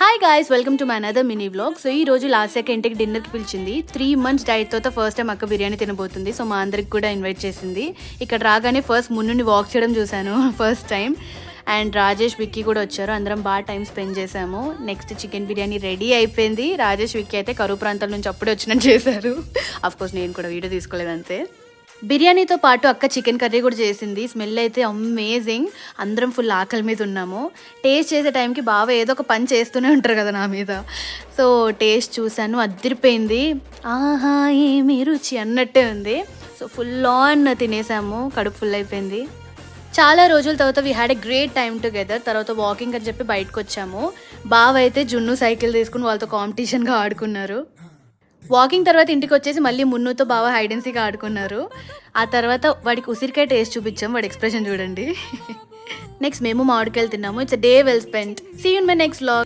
Hi guys welcome to my another mini vlog so ఈ రోజు last second ఇంటికి డిన్నర్కి పిలిచింది. త్రీ మంత్స్ డైట్ తర్వాత ఫస్ట్ టైం అక్క బిర్యానీ తినబోతుంది. సో మా అందరికి కూడా ఇన్వైట్ చేసింది. ఇక్కడ రాగానే ఫస్ట్ మున్నుని వాక్ చేయడం చూశాను first time and Rajesh Vicky కూడా వచ్చారు. అందరం బాగా టైం స్పెండ్ చేశాము. నెక్స్ట్ చికెన్ బిర్యానీ రెడీ అయిపోయింది. రాజేష్ విక్కీ అయితే కరువు ప్రాంతాల నుంచి అప్పుడే వచ్చినట్టు చేశారు. కోర్స్ నేను కూడా వీడియో తీసుకోలేదు అంతే. బిర్యానీతో పాటు అక్క చికెన్ కర్రీ కూడా చేసింది. స్మెల్ అయితే అమేజింగ్ అందరం ఫుల్ ఆకలి మీద ఉన్నాము. టేస్ట్ చేసే టైంకి బాగా ఏదో ఒక పని చేస్తూనే ఉంటారు కదా నా మీద. సో టేస్ట్ చూశాను అదిరిపోయింది. ఆహా ఏమి రుచి అన్నట్టే ఉంది. సో ఫుల్ ఆన్ తినేసాము. కడుపు ఫుల్ అయిపోయింది. చాలా రోజుల తర్వాత we had a great time together తర్వాత వాకింగ్ అని చెప్పి బయటకు వచ్చాము. బావ అయితే జున్ను సైకిల్ తీసుకుని వాళ్ళతో కాంపిటీషన్గా ఆడుకున్నారు. వాకింగ్ తర్వాత ఇంటికి వచ్చేసి మళ్ళీ మున్నుతో బాగా హైడెన్సీగా ఆడుకున్నారు. ఆ తర్వాత వాడికి ఉసిరికాయ టేస్ట్ చూపించాం వాడి ఎక్స్ప్రెషన్ చూడండి. నెక్స్ట్ మేము మామిడికాయలు తిన్నాము it's day well spend see you in my next vlog